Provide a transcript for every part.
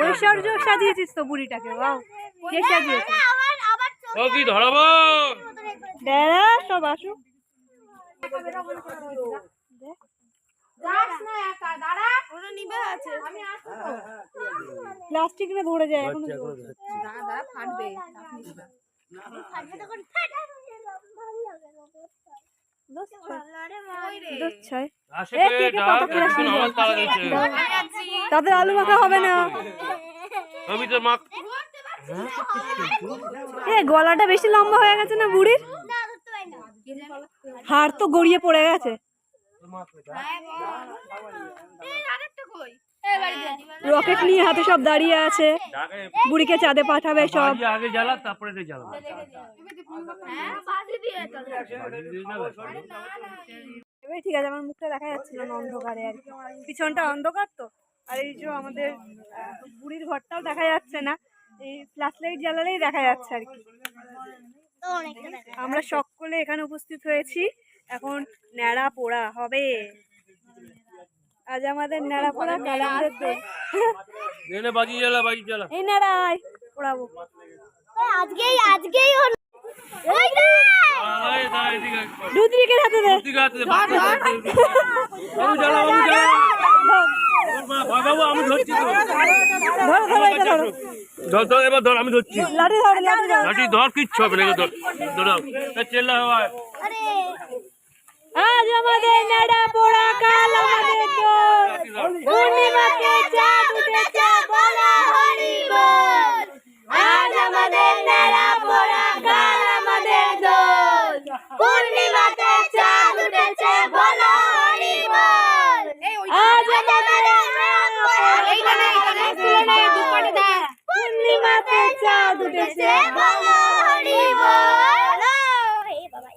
ঐশ্বর্য সাজিয়েছিস তো বুড়িটাকে বাও কে সাজিয়েছে ও কি ধরাবো দাঁড়া সব আসুক প্লাস্টিক না ধরে যায় এখন তাদের আলু মাখা হবে না আমি তো মা এ গলাটা বেশি লম্বা হয়ে গেছে না বুড়ির হাড় তো গড়িয়ে পড়ে গেছে রকেট নিয়ে হাতে সব দাঁড়িয়ে আছে ডাকে বুড়িকে চাঁদে পাঠাবে সব আগে জ্বালা তারপরে জ্বালা এবার ঠিক আছে আমার মুখটা দেখা যাচ্ছিল না অন্ধকারে আর কি। পিছনটা অন্ধকার তো আর এই যে আমাদের বুড়ির ঘরটাও দেখা যাচ্ছে না এই ফ্ল্যাশ লাইট জ্বালালেই দেখা যাচ্ছে আর কি। আমরা সকলে এখানে উপস্থিত হয়েছি এখন ন্যাড়া পোড়া হবে। আজ আমাদের ন্যাড়া পোড়া কাল আমাদের দোল। এই ন্যাড়ায় পোড়াবো। আজকেই আজকেই হাতে দে হাতে দে, বাবু জ্বালা, বাবু জ্বালা। বাবু, আমি ধরছি। ধরো ধরো ধর, ধর, এবার ধর, আমি ধরছি লাঠি ধরো লাঠি ধর কিচ্ছু হবে না ধর ধর চেল্লা হয় আজ আমাদের ন্যাড়া পোড়া কাল আমাদের পূর্ণিমাকে চাঁদ উঠেছে বলো হরি বল আজ আমাদের ন্যাড়া পোড়া কাল আমাদের দোল পূর্ণিমাতে চাঁদ উঠেছে বলো হরি বল আজ আমাদের ন্যাড়া পোড়া এইখানে এইখানে তুলনা দুপাটি দে পূর্ণিমাতে চাঁদ উঠেছে বলো হরি বল এই বাবা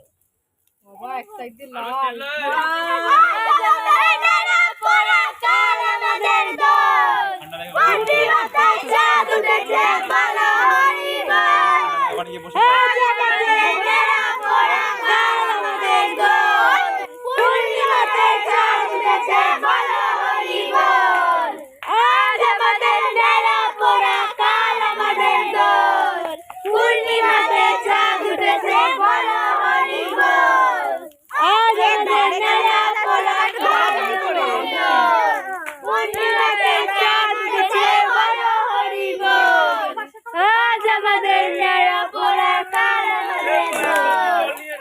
পূর্ণিমাতে চাঁদ উঠেছে বলো হরি বল আজ আমাদের নেড়া পোড়া কাল পূর্ণিমাতে চাঁদ উঠেছে বলো হরি বল আজ আমাদের নেড়া পোড়া কাল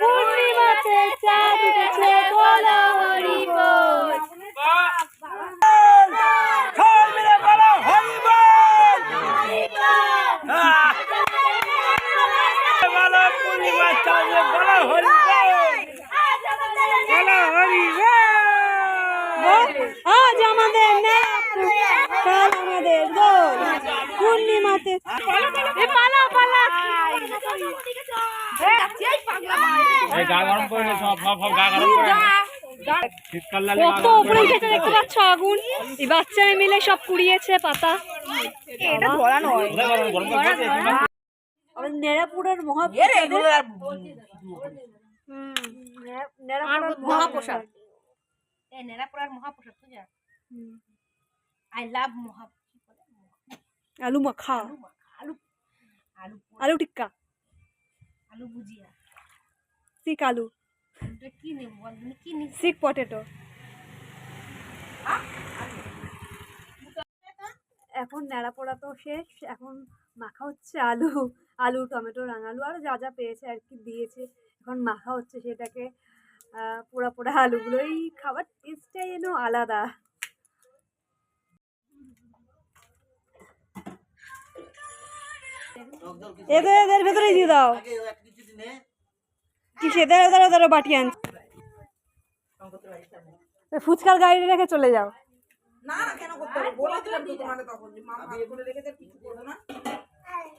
পূর্ণিমাতে চাঁদ উঠেছে বলো হরি বল আজ আমাদের কাল আমাদের দোল। পূর্ণিমাতে। পালা পালা। কত উপরে উঠেছে দেখতে পাচ্ছ আগুন? এই বাচ্চারা মিলে সব কুড়িয়েছে পাতা। আমাদের নেড়াপুরের মহাপ্রসাদ মহাপ্রসাদ। আই লাভ মহা আলু মাখা। আলু আলু আলু টিক্কা। আলু ভুজিয়া। সিক আলু। এটা কি নেব তুমি কি সিক পটেটো। এখন ন্যাড়া পোড়া তো শেষ। এখন মাখা হচ্ছে আলু আলু, টমেটো, রাঙালু আরও যা যা পেয়েছে আর কি দিয়েছে। এখন মাখা হচ্ছে সেটাকে পোড়া পোড়া আলুগুলো এই খাবার টেস্টটাই যেন আলাদা। এদের এদের ভেতরে দিয়ে দাও। কি সে দাঁড়ো দাঁড়ো দাঁড়ো বাটি আনছি। ফুচকার গাড়ি রেখে চলে যাও। তাহলে ভালো লাগবে টমেটো আছে টমেটো নিবি এঁচড়ের খোসা আছে নিবি আর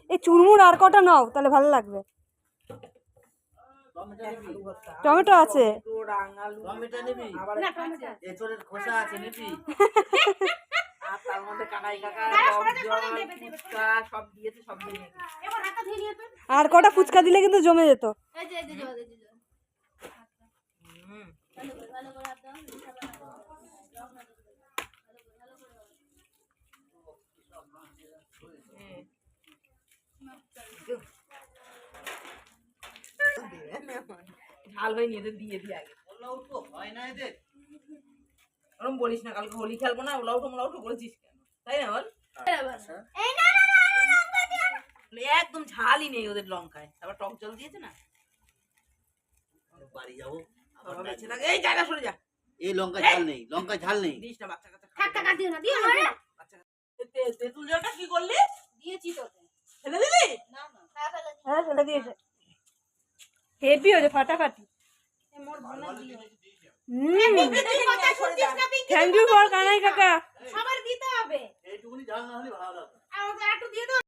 এই চুরমুর আর কটা নাও তাহলে ভালো লাগবে। টমেটো আছে। আর কটা ফুচকা দিলে কিন্তু জমে যেত। ঝাল হয়নি এদের দিয়ে দিয়ে আগে। বললাম হয় না এদের ওরম বলিস না কালকে হোলি খেলব না ওলাউটো মোলাউটো বলেছিস কেন? তাই না বল? এই না না না, না, লঙ্কা দিও না। বলে একদম ঝালই নেই ওদের লঙ্কায়। তারপর টক জল দিয়েছে না? বাড়ি যাব। এই জায়গা সরে যা। এই লঙ্কা ঝাল নেই লঙ্কা ঝাল নেই। দিস না বাচ্চা কাচ্চা দিও দিও তেঁতুল জলটা কি করলি? দিয়েছি তোকে। ফেলে দিলি? না না। ফেলে দিই। চলে দিয়েছে। হেভি হয়েছে ফাটাফাটি? থ্যাংক ইউ ফর কানাই কাকা। সবার দিতে হবে।